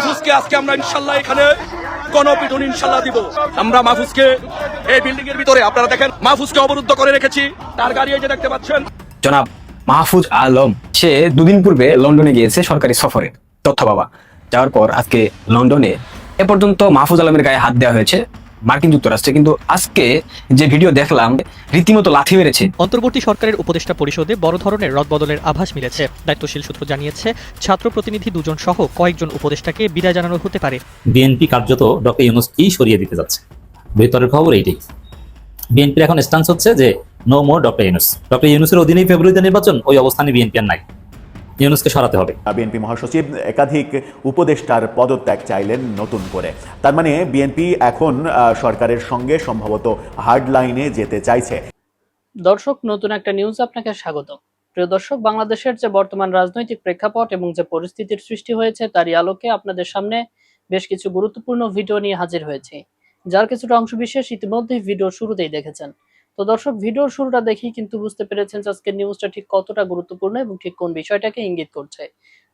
মাহফুজকে আজকে আমরা ইনশাল্লাহ এখানে গণপিটুন ইনশাল্লাহ দিব। আমরা মাহফুজকে এই বিল্ডিং এর ভিতরে, আপনারা দেখেন, মাহফুজকে অবরুদ্ধ করে রেখেছি। তার গাড়ি এই যে দেখতে পাচ্ছেন। জনাব মাহফুজ আলম, সে দুদিন পূর্বে লন্ডনে গিয়েছে সরকারি সফরে। তথ্য বাবা, যাওয়ার পর আজকে লন্ডনে। এ পর্যন্ত মাহফুজ আলমের গায়ে হাত দেওয়া হয়েছে। মার্কিন যুক্তরাষ্ট্রে। কিন্তু আজকে যে ভিডিও দেখলাম রীতিমতো লাথি মেরেছে। অন্তর্বর্তী সরকারের উপদেষ্টা পরিষদে বড় ধরনের রদবদলের আভাস মিলেছে। দায়িত্বশীল সূত্র জানিয়েছে ছাত্র প্রতিনিধি দুজন সহ কয়েকজন উপদেষ্টাকে বিদায় জানানো হতে পারে। বিএনপি কার্যত ডক্টর ইউনুসকেই সরিয়ে দিতে যাচ্ছে। ভেতরের খবর এইটাই। বিএনপির এখন স্ট্যান্স হচ্ছে যে no more doctor Yunus. Doctor ইউনুসের অধীনেই ফেব্রুয়ারিতে নির্বাচন ওই অবস্থানে বিএনপি আর নাই। ইউনুসকে সরাতে হবে। বিএনপি মহাসচিব একাধিক উপদেষ্টার পদত্যাগ চাইলেন নতুন করে। তার মানে বিএনপি এখন সরকারের সঙ্গে সম্ভবত হার্ড লাইনে যেতে চাইছে। দর্শক নতুন একটা নিউজ আপনাকে স্বাগত প্রিয় দর্শক বাংলাদেশের যে বর্তমান রাজনৈতিক প্রেক্ষাপট এবং যে পরিস্থিতির সৃষ্টি হয়েছে তারই আলোকে আপনাদের সামনে বেশ কিছু গুরুত্বপূর্ণ ভিডিও নিয়ে হাজির হয়েছে। যার কিছুটা অংশ বিশেষ ইতিমধ্যে ভিডিও শুরুতেই দেখেছেন। তো দর্শক, ভিডিওর শুরুটা দেখেই কিন্তু বুঝতে পেরেছেন আজকের নিউজটা ঠিক কতটা গুরুত্বপূর্ণ এবং ঠিক কোন বিষয়টাকে ইঙ্গিত করছে।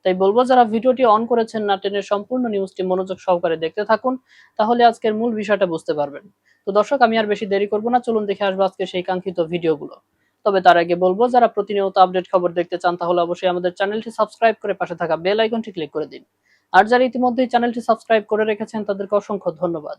তাই বলব, যারা ভিডিওটি অন করেছেন না টেনের সম্পূর্ণ নিউজটি মনোযোগ সহকারে দেখতে থাকুন, তাহলে আজকের মূল বিষয়টা বুঝতে পারবেন। তো দর্শক, আমি আর বেশি দেরি করব না, চলুন দেখে আসব আজকে সেই কাঙ্ক্ষিত ভিডিওগুলো। তবে তার আগে বলব, যারা প্রতিনিয়ত আপডেট খবর দেখতে চান, তাহলে অবশ্যই আমাদের চ্যানেলটি সাবস্ক্রাইব করে পাশে থাকা বেল আইকনটি ক্লিক করে দিন। আর যারা ইতিমধ্যেই চ্যানেলটি সাবস্ক্রাইব করে রেখেছেন, তাদেরকে অসংখ্য ধন্যবাদ।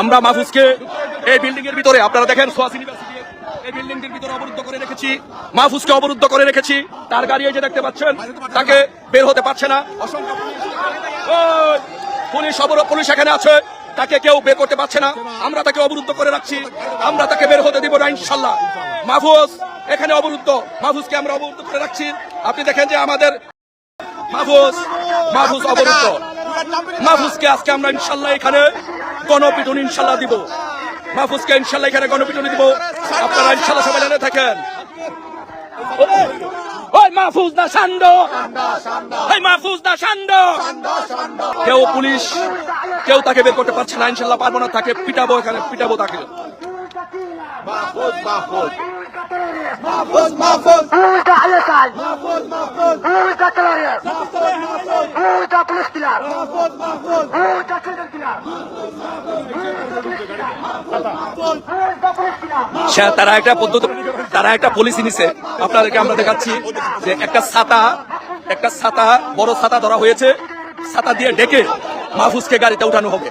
আমরা মাহফুজকে এই বিল্ডিং এর ভিতরে আপনারা দেখেন সোয়াস ইউনিভার্সিটি এই বিল্ডিং এর ভিতরে অবরুদ্ধ করে রেখেছি মাহফুজকে অবরুদ্ধ করে রেখেছি তার গাড়ি যে দেখতে পাচ্ছেন তাকে বের হতে পারছে না। অসংখ্য পুলিশ। পুলিশ পুলিশ এখানে আছে তাকে কেউ বের করতে পারছে না। আমরা তাকে অবরুদ্ধ করে রাখছি আমরা তাকে বের হতে দিব না ইনশাল্লাহ। মাহফুজ এখানে অবরুদ্ধ। মাহফুজকে আমরা অবরুদ্ধ করে রাখছি। আপনি দেখেন যে আমাদের মাহফুজ মাহফুজ অবরুদ্ধ। মাহফুজকে আজকে আমরা ইনশাল্লাহ এখানে গণপিটুন ইনশাল্লাহ দিব। মাহফুজকে ইনশাল্লাহ এখানে গণপিটুন দিব। আপনারা ইনশাল্লাহ সবাই জানে থাকেন। ওই মাহফুজ না সান্ড ওই মাহফুজ না সান্ড কেউ পুলিশ কেউ তাকে বের করতে পারছে না ইনশাল্লাহ পারব না তাকে পিটাবো এখানে পিটাবো তাকে। Killer! Uita Children Killer! Uita Police সে তারা একটা পদ্ধতি তারা একটা পলিসি নিছে। আপনাদেরকে আমরা দেখাচ্ছি যে একটা ছাতা একটা ছাতা বড় ছাতা ধরা হয়েছে। ছাতা দিয়ে ডেকে মাহফুজকে গাড়িতে উঠানো হবে।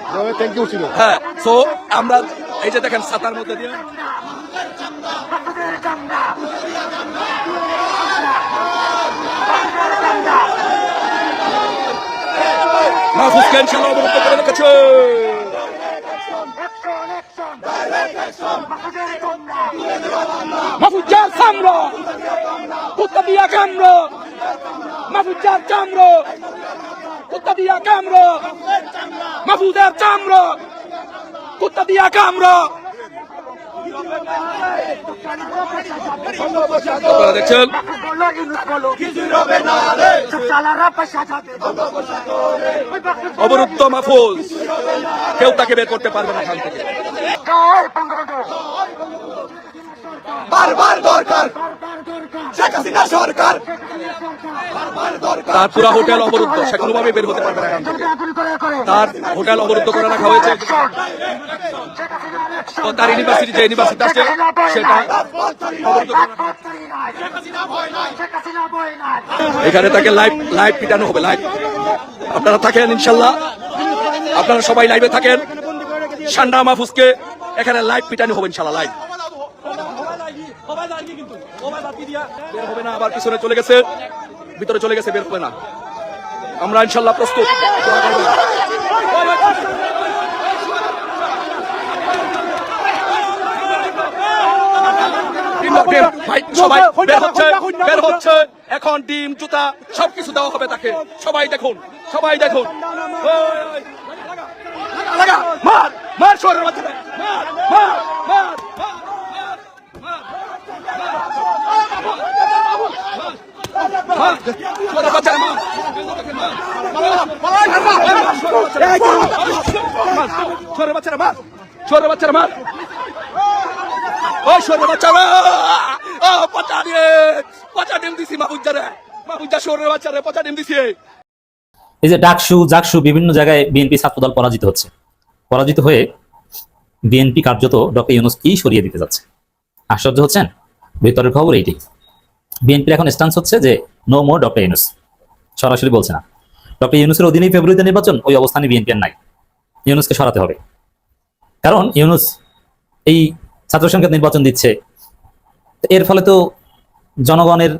হ্যাঁ সো আমরা এই যে দেখেন ছাতার মধ্যে দিয়ে মাহফুজকে ইনশাল্লাহ অবরুদ্ধ করে রেখেছে মাহফুজার সামর কুত্তা দিয়া কামর মাহফুজার চামর কুত্তা দিয়া কামর মাহফুজের চামর কুত্তা দিয়া কামর আপনারা দেখছেন? অবরুদ্ধ মাহফুজ। কেউ তাকে বের করতে পারবে না বারবার দরকার। শেখ হাসিনা তার পুরা হোটেল অবরুদ্ধ, সে কোনোভাবে বের হতে পারবে না তার হোটেল অবরুদ্ধ করে রাখা হয়েছে। তার ইউনিভার্সিটি যে ইউনিভার্সিটি আছে, সেটা এখানে তাকে লাইভ লাইভ পিটানো হবে লাইভ আপনারা থাকেন, ইনশাল্লাহ। আপনারা সবাই লাইভে থাকেন। সান্ডা মাহফুজকে এখানে লাইভ পিটানো হবে, ইনশাল্লাহ লাইভ বের হবে না, আবার পিছনে চলে গেছে। ভিতরে চলে গেছে, বের হবে না। আমরা ইনশাল্লাহ প্রস্তুত। হচ্ছে, বের হচ্ছে। এখন ডিম, জুতা, সবকিছু দেওয়া হবে তাকে। সবাই দেখুন সবাই দেখুন। মার মার মার মার মার। শহরের বাচ্চারা মার মার শহরের বাচ্চারা ও পচা দিয়ে পচা ডিম দিছি মাহুজ্জারে মাহুজ্জা শহরের বাচ্চারে পচা ডিম দিছি এই যে ডাকসু, জাকসু বিভিন্ন জায়গায় বিএনপি ছাত্রদল পরাজিত হচ্ছে। পরাজিত হয়ে বিএনপি কার্যত ডক্টর ইউনুস কি সরিয়ে দিতে যাচ্ছে। আশ্চর্য হচ্ছেন? ভেতরের খবর এইটি। বিএনপির এখন স্ট্যান্স হচ্ছে যে নো মোর ডক্টর ইউনুস সরাসরি বলছে না। ডক্টর ইউনুসের অধীনেই ফেব্রুয়ারিতে নির্বাচন, ওই অবস্থানে বিএনপি নাই। ইউনুসকে সরাতে হবে। কারণ ইউনুস এই ছাত্র সংখ্যা নির্বাচন দিচ্ছে। এর ফলে তো জনগণের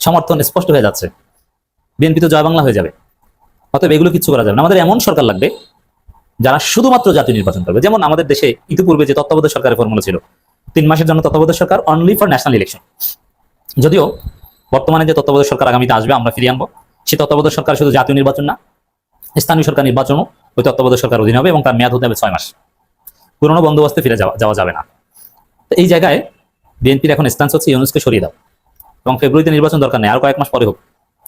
সমর্থন স্পষ্ট হয়ে যাচ্ছে। বিএনপি তো জয় বাংলা হয়ে যাবে। অতএব এগুলো কিছু করা যাবে না। আমাদের এমন সরকার লাগবে, যারা শুধুমাত্র জাতীয় নির্বাচন করবে। যেমন আমাদের দেশে ইতিপূর্বে যে তত্ত্বাবধায়ক সরকারের ফর্মুলা ছিল, তিন মাসের জন্য তত্ত্বাবধায়ক সরকার অনলি ফর ন্যাশনাল ইলেকশন যদিও বর্তমানে যে তত্ত্বাবধায়ক সরকার আগামীতে আসবে, আমরা ফিরিয়ে আনব। সেই তত্ত্বাবধায়ক সরকার শুধু জাতীয় নির্বাচন না, স্থানীয় সরকার নির্বাচনও ওই তত্ত্বাবধায়ক সরকার অধীন হবে এবং তার মেয়াদ হতে হবে ছয় মাস। পুরনো বন্দোবস্তে ফিরে যাওয়া যাওয়া যাবে না। তো এই জায়গায় বিএনপির এখন স্থান হচ্ছে ইউনুসকে সরিয়ে দাও। এবং ফেব্রুয়ারিতে নির্বাচন দরকার নেই, আর কয়েক মাস পরে হোক।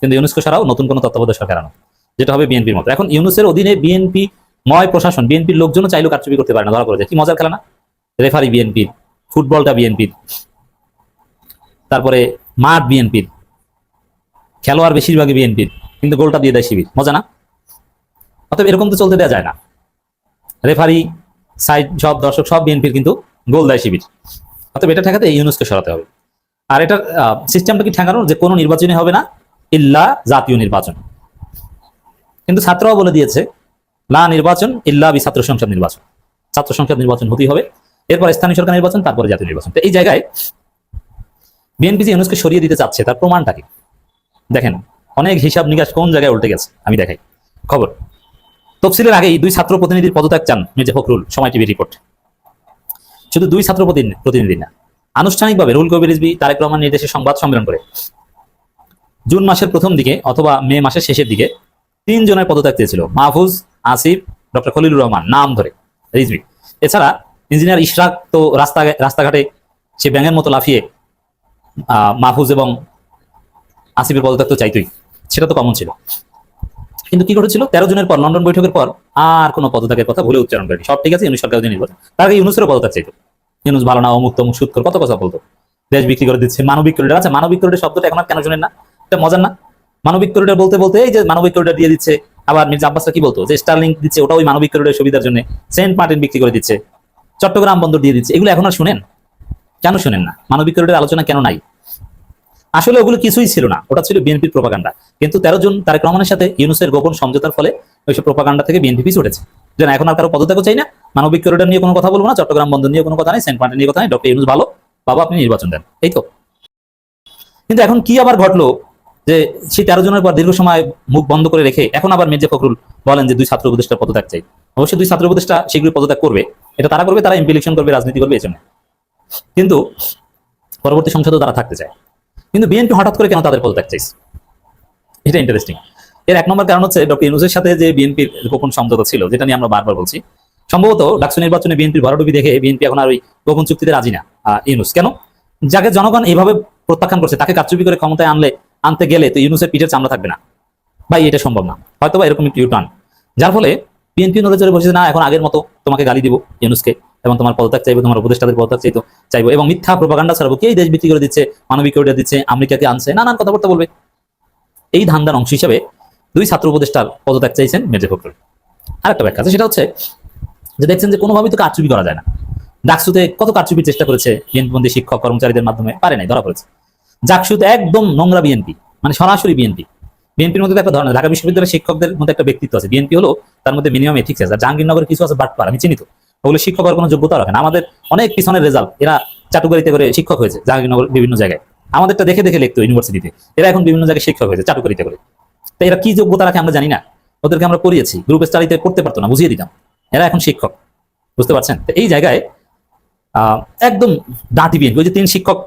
কিন্তু ইউনুসকে সরাও নতুন কোনো তত্ত্বাবধায়ক সরকার আনো। যেটা হবে বিএনপির মতো। এখন ইউনুসের অধীনে বিএনপি ময় প্রশাসন, বিএনপির লোকজনও চাইলেও কারচুপি করতে পারে না, ধরা করে যায়। কি মজার খেলা না? রেফারি বিএনপির ফুটবলটা বিএনপির। তারপরে মাঠ বিএনপির, খেলোয়াড় বেশিরভাগই বিএনপির, কিন্তু গোলটা দিয়ে দেয় শিবির। মজা না? অতএব এরকম তো চলতে দেওয়া যায় না। রেফারি সাইড সব দর্শক, সব বিএনপির কিন্তু গোল দেয় শিবির। অতএব এটা ঠেকাতে এই ইউনুসকে সরাতে হবে। আর এটার সিস্টেমটা কি ঠেকানোর? যে কোনো নির্বাচনই হবে না, ইল্লা জাতীয় নির্বাচন। কিন্তু ছাত্ররাও বলে দিয়েছে লা নির্বাচন, ইল্লা বি ছাত্র সংসদ নির্বাচন। ছাত্র সংসদ নির্বাচন হতেই হবে। এরপর স্থানীয় সরকার নির্বাচন, তারপরে জাতীয় নির্বাচন। তো এই জায়গায় বিএনপি যে ইউনুসকে সরিয়ে দিতে চাচ্ছে, তার প্রমাণটা কি? দেখেন, অনেক হিসাব নিকাশ কোন জায়গায় উল্টে গেছে, আমি দেখাই। খবর, তফসিলের আগেই দুই ছাত্র প্রতিনিধির পদত্যাগ চান মির্জা ফখরুল, সময় টিভি রিপোর্ট শুধু দুই ছাত্র প্রতিনিধি না, আনুষ্ঠানিকভাবে রুল কবির রিজভী, তারেক রহমান নির্দেশে সংবাদ সম্মেলন করে। জুন মাসের প্রথম দিকে অথবা মে মাসের শেষের দিকে তিনজনের পদত্যাগ চেয়েছিল, মাহফুজ, আসিফ, ডক্টর খলিলুর রহমান, নাম ধরে, রিজভি। এছাড়া ইঞ্জিনিয়ার ইশরাক তো রাস্তা রাস্তাঘাটে সে ব্যাঙের মতো লাফিয়ে মাহফুজ এবং আসিফের পদত্যাগ তো চাইতই। সেটা তো কমন ছিল। কিন্তু কি ঘটেছিল? তেরো জনের পর, লন্ডন বৈঠকের পর আর কোনো পদত্যাগের কথা ভুলে উচ্চারণ করেনি। সব ঠিক আছে, ইউনুস সরকার নির্বাচন তার আগে ইউনুসেরও পদত্যাগ চাইতো। ইউনুস ভালো না, অমুক তমুক সুৎকর কত কথা বলতো। দেশ বিক্রি করে দিচ্ছে, মানবিক করিডোর আছে। মানবিক করিডোর শব্দটা এখন আর কেন শোনেন না? এটা মজার না? মানবিক করিডোর বলতে বলতে এই যে মানবিক করিডোর দিয়ে দিচ্ছে, আবার মির্জা আব্বাসরা কি বলতো? যে স্টারলিংক দিচ্ছে ওটা ওই মানবিক করিডোরের সুবিধার জন্য সেন্ট মার্টিন বিক্রি করে দিচ্ছে, চট্টগ্রাম বন্দর দিয়ে দিচ্ছে। এগুলো এখন আর শুনেন? কেন শুনেন না? মানবিক করিডোরের আলোচনা কেন নাই? আসলে ওগুলো কিছুই ছিল না। ওটা ছিল বিএনপির প্রপাগান্ডা। কিন্তু তেরো জন তারেক রহমানের সাথে ইউনুসের গোপন সমঝোতার ফলে ওইসব প্রপাগান্ডা থেকে বিএনপি উঠেছে। যে না এখন আর কারও পদত্যাগও চাই না। মানবিক করিডোর নিয়ে কোনো কথা বলব না। চট্টগ্রাম বন্দর নিয়ে কোনো কথা নেই। সেন্ট মার্টিন নিয়ে কথা নেই। ডক্টর ইউনুস ভালো। বাবা, আপনি নির্বাচন দেন। এই তো। কিন্তু এখন কি আবার ঘটলো যে সেই তেরো জনের পর দীর্ঘ সময় মুখ বন্ধ করে রেখে এখন আবার মির্জা ফখরুল বলেন যে দুই ছাত্র উপদেষ্টা পদত্যাগ চাই। অবশ্যই দুই ছাত্র উপদেষ্টা শীঘ্রই পদত্যাগ করবে। এটা তারা করবে, তারা এমপি ইলেকশন করবে, রাজনীতি করবে এজন্য কিন্তু পরবর্তী সংসদেও তারা থাকতে চায়। কিন্তু বিএনপি হঠাৎ করে কেন তাদের পদত্যাগ চাইছে? এটা ইন্টারেস্টিং এর এক নম্বর কারণ হচ্ছে ডক্টর ইউনুসের সাথে যে বিএনপির গোপন সমঝোতা ছিল, যেটা নিয়ে আমরা বারবার বলছি, সম্ভবত ডাকসু নির্বাচনে বিএনপির ভরাডুবি দেখে বিএনপি এখন আর ওই গোপন চুক্তিতে রাজি না ইউনুস। কেন? যাকে জনগণ এইভাবে প্রত্যাখ্যান করছে, তাকে কারচুপি করে ক্ষমতায় আনলে, আনতে গেলে তো ইউনুসের পিঠের চামড়া থাকবে না। ভাই, এটা সম্ভব না। হয়তো বা এরকম একটু ইউটার্ন যার ফলে বিএনপি চড়ে বসেছে না, এখন আগের মতো তোমাকে গালি দিব ইউনুসকে এবং তোমার পদত্যাগ চাইব, তোমার উপদেষ্টাদের পদত্যাগ চাইতো চাইব এবং মিথ্যা প্রপাগান্ডা ছাড়াবো। কে দেশ বিক্রি করে দিচ্ছে? মানবিক করিডোর দিচ্ছে, আমেরিকাকে আনছে, নানান কথাবার্তা বলবে। এই ধান্দার অংশ হিসেবে দুই ছাত্র উপদেষ্টার পদত্যাগ চাইছেন মেজর ফখরুল। আরেকটা ব্যাখ্যা আছে, সেটা হচ্ছে যে দেখছেন যে কোনোভাবেই তো কারচুপি করা যায় না। ডাকসুতে কত কারচুপির চেষ্টা করেছে বিএনপি শিক্ষক, কর্মচারীদের মাধ্যমে? পারে নাই, ধরা পড়েছে। জাকসুতে একদম নোংরা বিএনপি মানে সরাসরি বিএনপি। বিএনপির মধ্যে একটা ধরনের, ঢাকা বিশ্ববিদ্যালয়ের শিক্ষকদের মধ্যে একটা ব্যক্তিত্ব আছে। বিএনপি হলো তার মধ্যে মিনিমাম এথিক্স আছে, আর জাহাঙ্গীরনগরের কিছু আছে বাটপার আমি চিনি তো। ওগুলো শিক্ষক হওয়ার কোনো যোগ্যতা রাখে না। আমাদের অনেক পিছনের রেজাল্ট এরা চাটুকারিতে করে শিক্ষক হয়েছে জাহাঙ্গীরনগর বিভিন্ন জায়গায়। আমাদেরটা দেখে দেখে লিখতো ইউনিভার্সিটিতে এরা এখন বিভিন্ন জায়গায় শিক্ষক হয়েছে চাটুকারিতে করে। তো এরা কি যোগ্যতা রাখে আমরা জানি না। ওদেরকে আমরা পড়িয়েছি গ্রুপ স্টাডিতে করতে পারতো না, বুঝিয়ে দিতাম। এরা এখন শিক্ষক, বুঝতে পারছেন? এই জায়গায় একদম ডাটি বিএনপি ওই যে তিন শিক্ষক,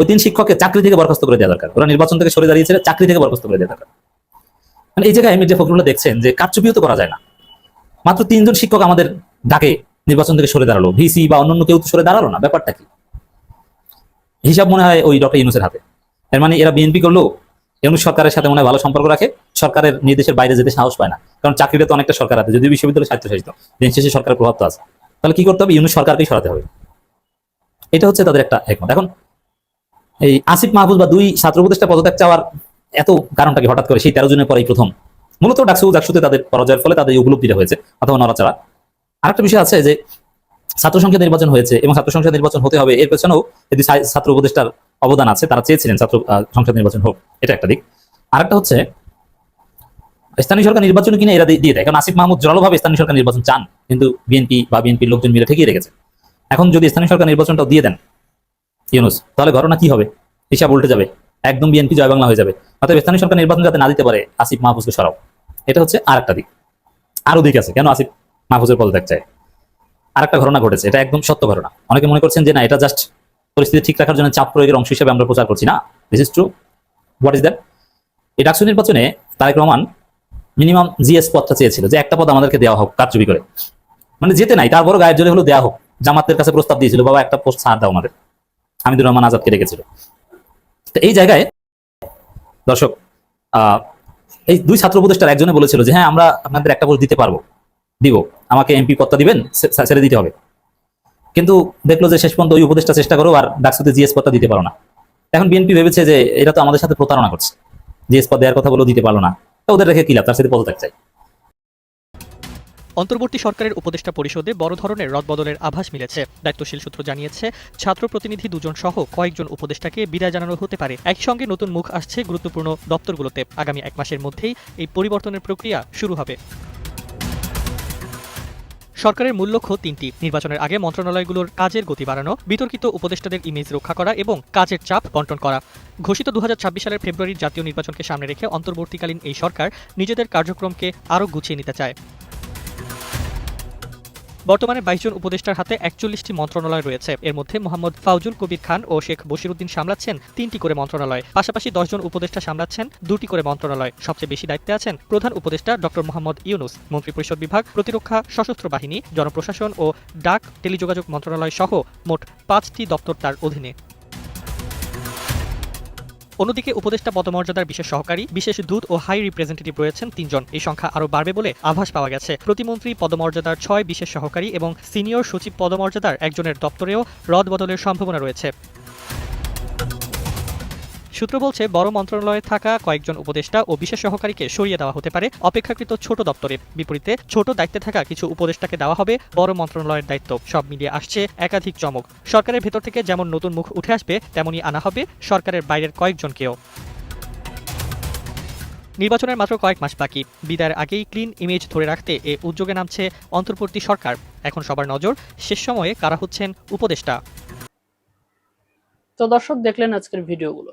ওই তিন শিক্ষককে চাকরি থেকে বরখাস্ত করে দেওয়া দরকার। ওরা নির্বাচন থেকে সরে দাঁড়িয়েছিল চাকরি থেকে বরখাস্ত করে দেওয়া দরকার। মানে এই জায়গায় মির্জা ফখরুল্লাহ দেখছেন যে কারচুপিও তো করা যায় না। মাত্র তিনজন শিক্ষক আমাদের ডাকে নির্বাচন থেকে সরে দাঁড়াল। ভিসি বা অন্যান্য কেউ তো সরে দাঁড়াল না, ব্যাপারটা কি? হিসাব মনে হয় ওই ডক্টর ইউনুসের হাতে। এর মানে এরা বিএনপি করল, ইউনুস সরকারের সাথে মনে হয় ভালো সম্পর্ক রাখে, সরকারের নির্দেশের বাইরে যেতে সাহস পায় না। কারণ চাকরিটা তো অনেকটা সরকার হাতে যদি বিশ্ববিদ্যালয় স্বায়ত্তশাসিত, দিন শেষে সরকারের প্রভাব তো আছে। তাহলে কি করতে হবে? ইউনুস সরকারকেই সরাতে হবে। এটা হচ্ছে তাদের একটা একমত। এখন এই আসিফ মাহবুব বা দুই ছাত্র উপদেষ্টা পদত্যাগ চাওয়ার এত কারণটা কি হঠাৎ করে সেই তেরো জনের পরেই প্রথম। মূলত ডাকসু ডাকসুতে তাদের পরাজয়ের ফলে তাদের উপলব্ধিটা হয়েছে, অথবা নড়াচড়া। আরেকটা বিষয় আছে যে, ছাত্র সংসদ নির্বাচন হয়েছে এবং ছাত্র সংসদ নির্বাচন হতে হবে, এর পেছনেও যদি ছাত্র উপদেষ্টার অবদান আছে, তারা চেয়েছিলেন ছাত্র সংসদ নির্বাচন হোক। এটা একটা দিক। আরেকটা হচ্ছে, স্থানীয় সরকার নির্বাচন কিনে এরা দিয়ে দিয়ে দেয়। কারণ আসিফ মাহমুদ জড়ালোভাবে স্থানীয় সরকার নির্বাচন চান, কিন্তু বিএনপি বা বিএনপির লোকজন মিলে ঠেকিয়ে রেখেছে। এখন যদি স্থানীয় সরকার নির্বাচনটাও দিয়ে দেন, ইউনুস, তাহলে ঘটনা কি হবে? হিসাব উল্টে যাবে। একদম বিএনপি জয় বাংলা হয়ে যাবে। অর্থাৎ স্থানীয় সরকার নির্বাচন যাতে না দিতে পারে, আসিফ মাহফুজকে সরাও। এটা হচ্ছে আর একটা দিক। আরও দিক আছে, কেন আসিফ মাহফুজের পদত্যাগ চায়? আরেকটা ঘটনা ঘটেছে, এটা একদম সত্য ঘটনা। অনেকে মনে করছেন যে না, এটা জাস্ট পরিস্থিতি ঠিক রাখার জন্য চাপ প্রয়োগের অংশ হিসেবে আমরা প্রচার করছি। না this is true what is that এই ডাকসু নির্বাচনে তারেক রহমান মিনিমাম জিএস পদটা চেয়েছিল যে একটা পদ আমাদেরকে দেওয়া হোক কারচুপি করে। মানে যেতে নাই, তারপরও গায়ের জোরে হলো দেওয়া হোক। জামাতের কাছে প্রস্তাব দিয়েছিল, বাবা, একটা পোস্ট ছাড় দাও আমাদের। হামিদুর রহমান আজাদকে রেখেছিল তো এই জায়গায় দর্শক এই দুই ছাত্র উপদেষ্টার একজনে বলেছিল যে হ্যাঁ আমরা আপনাদের একটা পোস্ট দিতে পারব, দিব। আমাকে এমপি পদটা দিবেন ছেড়ে দিতে হবে। কিন্তু দেখল যে শেষ পর্যন্ত ওই উপদেষ্টা চেষ্টা করো আর ডাকসুতে জিএস পদটা দিতে পারো না। এখন বিএনপি ভেবেছে যে, এটা তো আমাদের সাথে প্রতারণা করছে। জিএস পদ দেওয়ার কথা বলেও দিতে পারল না। তো ওদের রেখে কি লাভ? তার সাথে পদত্যাগ চাই। অন্তর্বর্তী সরকারের উপদেষ্টা পরিষদে বড় ধরনের রদবদলের আভাস মিলেছে। দায়িত্বশীল সূত্র জানিয়েছে, ছাত্র প্রতিনিধি দুজন সহ কয়েকজন উপদেষ্টাকে বিদায় জানানো হতে পারে। একই সঙ্গে নতুন মুখ আসছে গুরুত্বপূর্ণ দপ্তরগুলোতে। আগামী এক মাসের মধ্যেই এই পরিবর্তনের প্রক্রিয়া শুরু হবে। সরকারের মূল লক্ষ্য তিনটি। নির্বাচনের আগে মন্ত্রণালয়গুলোর কাজের গতি বাড়ানো, বিতর্কিত উপদেষ্টাদের ইমেজ রক্ষা করা এবং কাজের চাপ বন্টন করা। ঘোষিত দু হাজার ছাব্বিশ সালের ফেব্রুয়ারির জাতীয় নির্বাচনকে সামনে রেখে অন্তর্বর্তীকালীন এই সরকার নিজেদের কার্যক্রমকে আরও গুছিয়ে নিতে চায়। বর্তমানে বাইশ জন উপদেষ্টার হাতে একচল্লিশটি মন্ত্রণালয় রয়েছে। এর মধ্যে মোহাম্মদ ফাউজুল কবির খান ও শেখ বশিরুদ্দিন সামলাচ্ছেন তিনটি করে মন্ত্রণালয়। পাশাপাশি দশজন উপদেষ্টা সামলাচ্ছেন দুটি করে মন্ত্রণালয়। সবচেয়ে বেশি দায়িত্বে আছেন প্রধান উপদেষ্টা ডক্টর মোহাম্মদ ইউনুস। মন্ত্রিপরিষদ বিভাগ, প্রতিরক্ষা, সশস্ত্র বাহিনী, জনপ্রশাসন ও ডাক, টেলিযোগাযোগ মন্ত্রণালয় সহ মোট পাঁচটি দপ্তর তার অধীনে। অন্যদিকে উপদেষ্টা পদমর্যাদার বিশেষ সহকারী, বিশেষ দূত ও হাই রিপ্রেজেন্টেটিভ রয়েছেন তিনজন। এই সংখ্যা আরও বাড়বে বলে আভাস পাওয়া গেছে। প্রতিমন্ত্রী পদমর্যাদার ছয় বিশেষ সহকারী এবং সিনিয়র সচিব পদমর্যাদার একজনের দপ্তরেও রদ বদলের সম্ভাবনা রয়েছে। সূত্র বলছে, বড় মন্ত্রণালয়ে থাকা কয়েকজন উপদেষ্টা ও বিশেষ সহকারীকে সরিয়ে দেওয়া হতে পারে অপেক্ষাকৃত ছোট দপ্তরে। বিপরীতে, ছোট দায়িত্বে থাকা কিছু উপদেষ্টাকে দেওয়া হবে বড় মন্ত্রণালয়ের দায়িত্ব। সব মিলিয়ে আসছে একাধিক চমক। সরকারের ভেতর থেকে যেমন নতুন মুখ উঠে আসবে তেমনি আনা হবে সরকারের বাইরের কয়েকজনকেও। নির্বাচনের মাত্র কয়েক মাস বাকি। বিদায়ের আগেই ক্লিন ইমেজ ধরে রাখতে এ উদ্যোগে নামছে অন্তর্বর্তী সরকার। এখন সবার নজর শেষ সময়ে কারা হচ্ছেন উপদেষ্টা। তো দর্শক দেখলেন আজকের ভিডিওগুলো।